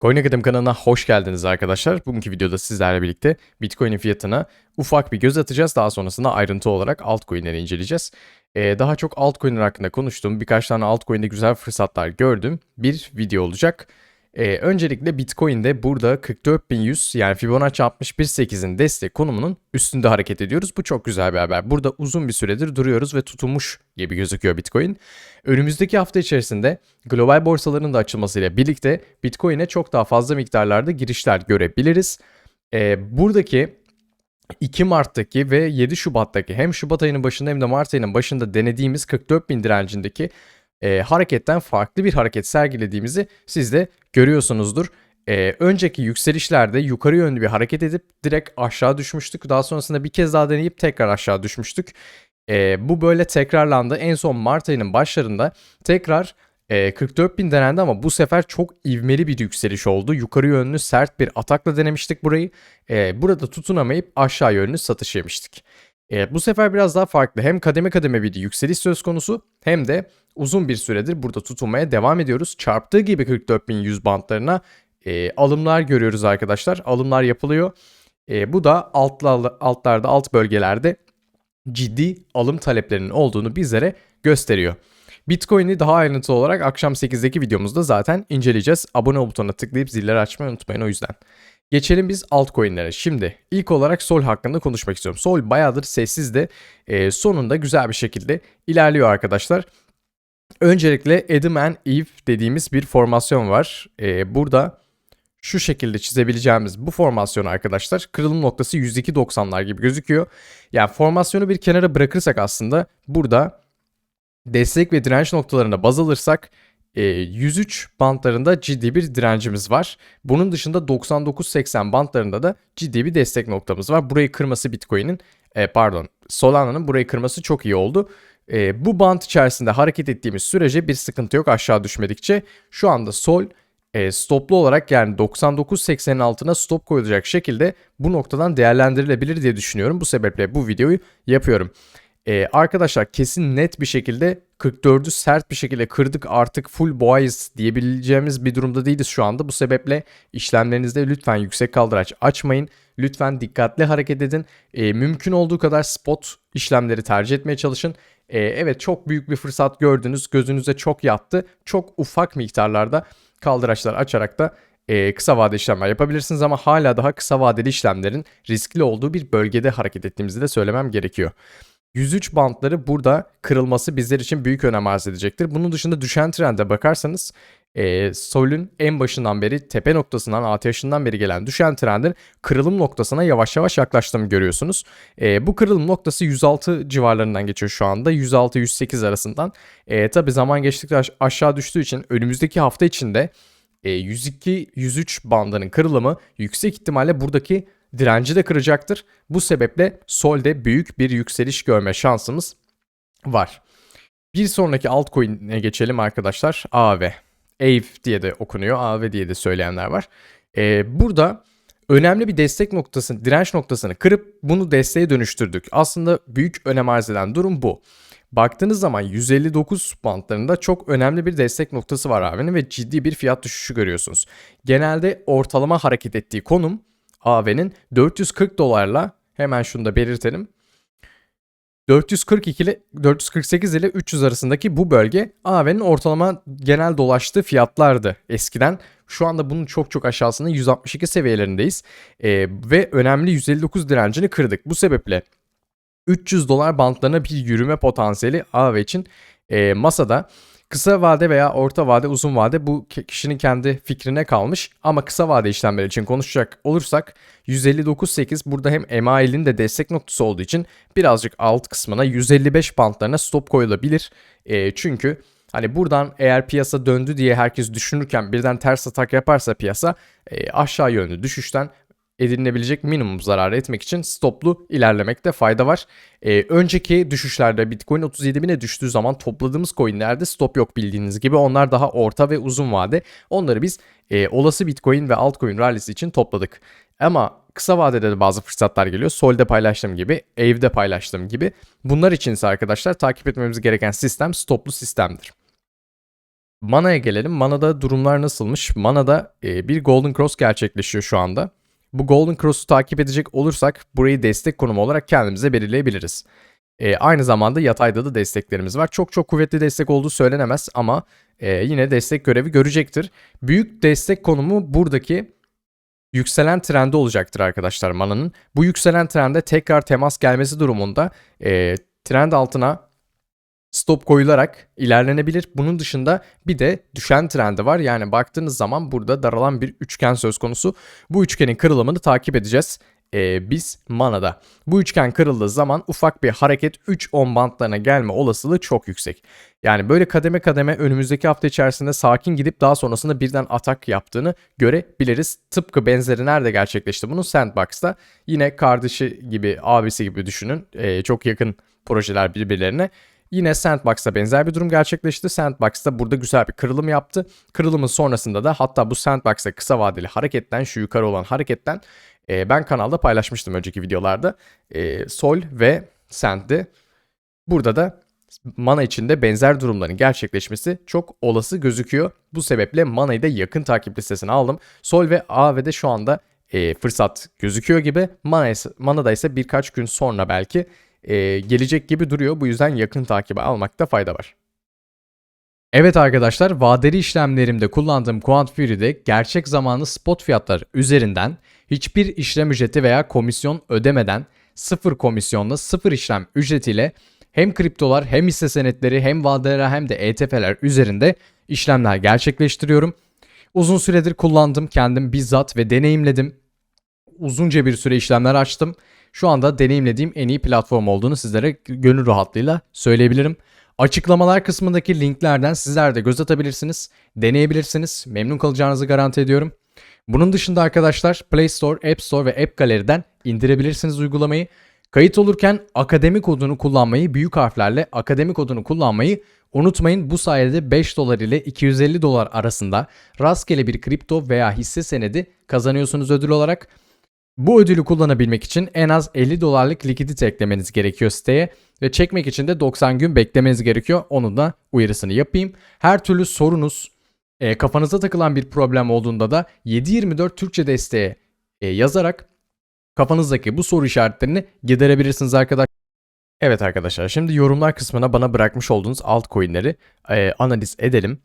Coin kanalına hoş geldiniz arkadaşlar. Bugünkü videoda sizlerle birlikte Bitcoin'in fiyatına ufak bir göz atacağız. Daha sonrasında ayrıntı olarak altcoin'leri inceleyeceğiz. Ee, daha çok altcoin'ler hakkında konuştum. Birkaç tane altcoin'de güzel fırsatlar gördüm. Bir video olacak. Ee, öncelikle Bitcoin'de burada 44100 yani Fibonacci 61.8'in destek konumunun üstünde hareket ediyoruz. Bu çok güzel bir haber. Burada uzun bir süredir duruyoruz ve tutunmuş gibi gözüküyor Bitcoin. Önümüzdeki hafta içerisinde global borsaların da açılmasıyla birlikte Bitcoin'e çok daha fazla miktarlarda girişler görebiliriz. Ee, buradaki 2 Mart'taki ve 7 Şubat'taki hem Şubat ayının başında hem de Mart ayının başında denediğimiz 44 bin direncindeki e, hareketten farklı bir hareket sergilediğimizi siz de görüyorsunuzdur. E, önceki yükselişlerde yukarı yönlü bir hareket edip direkt aşağı düşmüştük. Daha sonrasında bir kez daha deneyip tekrar aşağı düşmüştük. E, bu böyle tekrarlandı. En son Mart ayının başlarında tekrar e, 44 bin denendi ama bu sefer çok ivmeli bir yükseliş oldu. Yukarı yönlü sert bir atakla denemiştik burayı. E, burada tutunamayıp aşağı yönlü satış yemiştik. E, bu sefer biraz daha farklı. Hem kademe kademe bir yükseliş söz konusu hem de uzun bir süredir burada tutunmaya devam ediyoruz. Çarptığı gibi 44.100 bantlarına e, alımlar görüyoruz arkadaşlar. Alımlar yapılıyor. E, bu da altlar, altlarda, alt bölgelerde ciddi alım taleplerinin olduğunu bizlere gösteriyor. Bitcoin'i daha ayrıntılı olarak akşam 8'deki videomuzda zaten inceleyeceğiz. Abone ol butonuna tıklayıp zilleri açmayı unutmayın o yüzden. Geçelim biz altcoin'lere. Şimdi ilk olarak Sol hakkında konuşmak istiyorum. Sol bayağıdır sessiz de e, sonunda güzel bir şekilde ilerliyor arkadaşlar. Öncelikle Adam and Eve dediğimiz bir formasyon var. E, burada şu şekilde çizebileceğimiz bu formasyon arkadaşlar kırılım noktası 102.90'lar gibi gözüküyor. Yani formasyonu bir kenara bırakırsak aslında burada destek ve direnç noktalarına baz alırsak 103 e, bantlarında ciddi bir direncimiz var. Bunun dışında 99-80 bantlarında da ciddi bir destek noktamız var. Burayı kırması Bitcoin'in e, pardon Solana'nın burayı kırması çok iyi oldu. E, bu bant içerisinde hareket ettiğimiz sürece bir sıkıntı yok aşağı düşmedikçe. Şu anda Sol e, stoplu olarak yani 99.80'in altına stop koyulacak şekilde bu noktadan değerlendirilebilir diye düşünüyorum. Bu sebeple bu videoyu yapıyorum. Ee, arkadaşlar kesin net bir şekilde 44'ü sert bir şekilde kırdık artık full boğayız diyebileceğimiz bir durumda değiliz şu anda. Bu sebeple işlemlerinizde lütfen yüksek kaldıraç açmayın. Lütfen dikkatli hareket edin. Ee, mümkün olduğu kadar spot işlemleri tercih etmeye çalışın. Ee, evet çok büyük bir fırsat gördünüz. Gözünüze çok yattı. Çok ufak miktarlarda kaldıraçlar açarak da e, kısa vade işlemler yapabilirsiniz ama hala daha kısa vadeli işlemlerin riskli olduğu bir bölgede hareket ettiğimizi de söylemem gerekiyor. 103 bantları burada kırılması bizler için büyük önem arz edecektir. Bunun dışında düşen trende bakarsanız e, Sol'ün en başından beri tepe noktasından ATH'ından beri gelen düşen trendin kırılım noktasına yavaş yavaş yaklaştığını görüyorsunuz. E, bu kırılım noktası 106 civarlarından geçiyor şu anda. 106-108 arasından. E, Tabi zaman geçtikçe aşağı düştüğü için önümüzdeki hafta içinde e, 102-103 bandının kırılımı yüksek ihtimalle buradaki direnci de kıracaktır. Bu sebeple solde büyük bir yükseliş görme şansımız var. Bir sonraki altcoin'e geçelim arkadaşlar. AV. AVE diye de okunuyor. AV diye de söyleyenler var. Ee, burada önemli bir destek noktası, direnç noktasını kırıp bunu desteğe dönüştürdük. Aslında büyük önem arz eden durum bu. Baktığınız zaman 159 bantlarında çok önemli bir destek noktası var AV'nin ve ciddi bir fiyat düşüşü görüyorsunuz. Genelde ortalama hareket ettiği konum AV'nin 440 dolarla hemen şunu da belirtelim. 442 ile 448 ile 300 arasındaki bu bölge AV'nin ortalama genel dolaştığı fiyatlardı eskiden. Şu anda bunun çok çok aşağısında 162 seviyelerindeyiz. Ee, ve önemli 159 direncini kırdık. Bu sebeple 300 dolar bantlarına bir yürüme potansiyeli AV için e, masada. Kısa vade veya orta vade, uzun vade bu kişinin kendi fikrine kalmış. Ama kısa vade işlemler için konuşacak olursak 159.8 burada hem MA50'nin de destek noktası olduğu için birazcık alt kısmına 155 bantlarına stop koyulabilir. E, çünkü Hani buradan eğer piyasa döndü diye herkes düşünürken birden ters atak yaparsa piyasa e, aşağı yönlü düşüşten edinilebilecek minimum zararı etmek için stoplu ilerlemekte fayda var. Ee, önceki düşüşlerde Bitcoin 37 bine düştüğü zaman topladığımız coinlerde stop yok bildiğiniz gibi. Onlar daha orta ve uzun vade. Onları biz e, olası Bitcoin ve altcoin rallisi için topladık. Ama kısa vadede de bazı fırsatlar geliyor. Sol'de paylaştığım gibi, Ave'de paylaştığım gibi. Bunlar için ise arkadaşlar takip etmemiz gereken sistem stoplu sistemdir. Mana'ya gelelim. Mana'da durumlar nasılmış? Mana'da e, bir Golden Cross gerçekleşiyor şu anda. Bu Golden Cross'u takip edecek olursak burayı destek konumu olarak kendimize belirleyebiliriz. E, aynı zamanda yatayda da desteklerimiz var. Çok çok kuvvetli destek olduğu söylenemez ama e, yine destek görevi görecektir. Büyük destek konumu buradaki yükselen trendi olacaktır arkadaşlar Mana'nın. Bu yükselen trende tekrar temas gelmesi durumunda e, trend altına stop koyularak ilerlenebilir. Bunun dışında bir de düşen trendi var. Yani baktığınız zaman burada daralan bir üçgen söz konusu. Bu üçgenin kırılımını takip edeceğiz. Ee, biz manada. Bu üçgen kırıldığı zaman ufak bir hareket 3-10 bantlarına gelme olasılığı çok yüksek. Yani böyle kademe kademe önümüzdeki hafta içerisinde sakin gidip daha sonrasında birden atak yaptığını görebiliriz. Tıpkı benzeri nerede gerçekleşti bunun Sandbox'ta. Yine kardeşi gibi abisi gibi düşünün. Ee, çok yakın projeler birbirlerine. Yine Sandbox'ta benzer bir durum gerçekleşti. Sandbox'ta burada güzel bir kırılım yaptı. Kırılımın sonrasında da hatta bu Sandbox'ta kısa vadeli hareketten şu yukarı olan hareketten e, ben kanalda paylaşmıştım önceki videolarda. E, Sol ve Sand'di. Burada da Mana içinde benzer durumların gerçekleşmesi çok olası gözüküyor. Bu sebeple Mana'yı da yakın takip listesine aldım. Sol ve AV'de şu anda e, fırsat gözüküyor gibi. Mana ise, Mana'da ise birkaç gün sonra belki e, gelecek gibi duruyor. Bu yüzden yakın takibe almakta fayda var. Evet arkadaşlar vadeli işlemlerimde kullandığım Quant Fury'de gerçek zamanlı spot fiyatlar üzerinden hiçbir işlem ücreti veya komisyon ödemeden sıfır komisyonla sıfır işlem ücretiyle hem kriptolar hem hisse senetleri hem vadeler hem de ETF'ler üzerinde işlemler gerçekleştiriyorum. Uzun süredir kullandım kendim bizzat ve deneyimledim. Uzunca bir süre işlemler açtım. Şu anda deneyimlediğim en iyi platform olduğunu sizlere gönül rahatlığıyla söyleyebilirim. Açıklamalar kısmındaki linklerden sizler de göz atabilirsiniz, deneyebilirsiniz. Memnun kalacağınızı garanti ediyorum. Bunun dışında arkadaşlar Play Store, App Store ve App Gallery'den indirebilirsiniz uygulamayı. Kayıt olurken akademi kodunu kullanmayı, büyük harflerle akademi kodunu kullanmayı unutmayın. Bu sayede 5 dolar ile 250 dolar arasında rastgele bir kripto veya hisse senedi kazanıyorsunuz ödül olarak. Bu ödülü kullanabilmek için en az 50 dolarlık likidite eklemeniz gerekiyor siteye ve çekmek için de 90 gün beklemeniz gerekiyor. Onun da uyarısını yapayım. Her türlü sorunuz, e, kafanıza takılan bir problem olduğunda da 724 Türkçe desteğe e, yazarak kafanızdaki bu soru işaretlerini giderebilirsiniz arkadaşlar. Evet arkadaşlar şimdi yorumlar kısmına bana bırakmış olduğunuz altcoin'leri e, analiz edelim.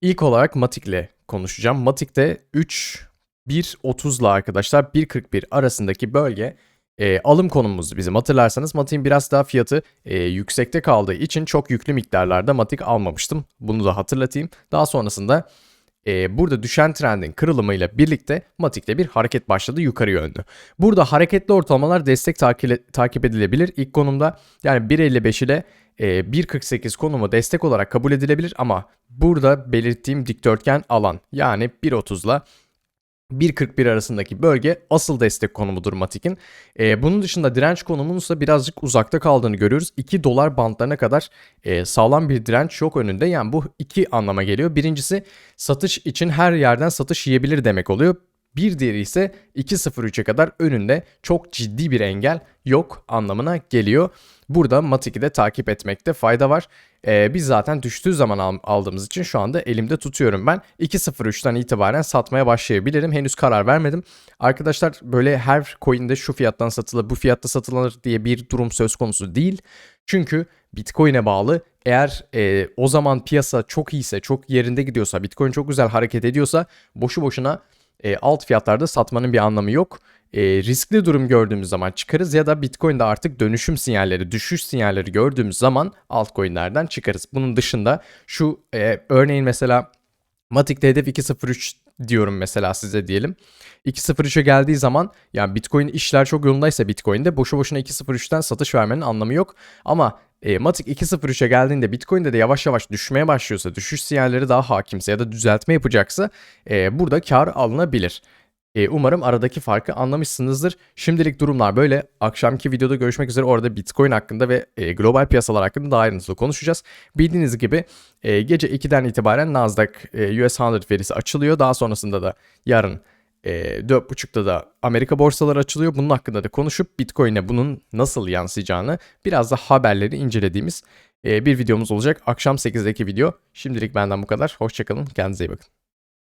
İlk olarak Matic ile konuşacağım. Matic'te 3 1.30'la arkadaşlar 1.41 arasındaki bölge e, alım konumumuz bizim hatırlarsanız Matic'in biraz daha fiyatı e, yüksekte kaldığı için çok yüklü miktarlarda Matic almamıştım. Bunu da hatırlatayım. Daha sonrasında e, burada düşen trendin kırılımıyla birlikte Matic'te bir hareket başladı yukarı yönlü. Burada hareketli ortalamalar destek takip, takip edilebilir. İlk konumda yani 1.55 ile e, 1.48 konumu destek olarak kabul edilebilir ama burada belirttiğim dikdörtgen alan yani 1.30 ile 1.41 arasındaki bölge asıl destek konumudur Matik'in. Ee, bunun dışında direnç konumunun ise birazcık uzakta kaldığını görüyoruz. 2 dolar bantlarına kadar e, sağlam bir direnç yok önünde. Yani bu iki anlama geliyor. Birincisi satış için her yerden satış yiyebilir demek oluyor. Bir diğeri ise 2.03'e kadar önünde çok ciddi bir engel yok anlamına geliyor. Burada Matik'i de takip etmekte fayda var. Ee, biz zaten düştüğü zaman aldığımız için şu anda elimde tutuyorum ben. 2.03'ten itibaren satmaya başlayabilirim. Henüz karar vermedim. Arkadaşlar böyle her coin'de şu fiyattan satılır, bu fiyatta satılır diye bir durum söz konusu değil. Çünkü Bitcoin'e bağlı. Eğer e, o zaman piyasa çok iyiyse, çok yerinde gidiyorsa, Bitcoin çok güzel hareket ediyorsa boşu boşuna e, alt fiyatlarda satmanın bir anlamı yok. E, riskli durum gördüğümüz zaman çıkarız ya da Bitcoin'de artık dönüşüm sinyalleri, düşüş sinyalleri gördüğümüz zaman altcoin'lerden çıkarız. Bunun dışında şu e, örneğin mesela Matic'te hedef 2.03 diyorum mesela size diyelim. 2.03'e geldiği zaman yani Bitcoin işler çok yolundaysa Bitcoin'de boşu boşuna 2.03'ten satış vermenin anlamı yok. Ama e, Matic 2.03'e geldiğinde Bitcoin'de de yavaş yavaş düşmeye başlıyorsa, düşüş sinyalleri daha hakimse ya da düzeltme yapacaksa e, burada kar alınabilir. E, umarım aradaki farkı anlamışsınızdır. Şimdilik durumlar böyle. Akşamki videoda görüşmek üzere. Orada Bitcoin hakkında ve e, global piyasalar hakkında daha ayrıntılı konuşacağız. Bildiğiniz gibi e, gece 2'den itibaren Nasdaq e, US 100 verisi açılıyor. Daha sonrasında da yarın e, 4.30'da da Amerika borsaları açılıyor. Bunun hakkında da konuşup Bitcoin'e bunun nasıl yansıyacağını biraz da haberleri incelediğimiz e, bir videomuz olacak. Akşam 8'deki video. Şimdilik benden bu kadar. Hoşçakalın. Kendinize iyi bakın.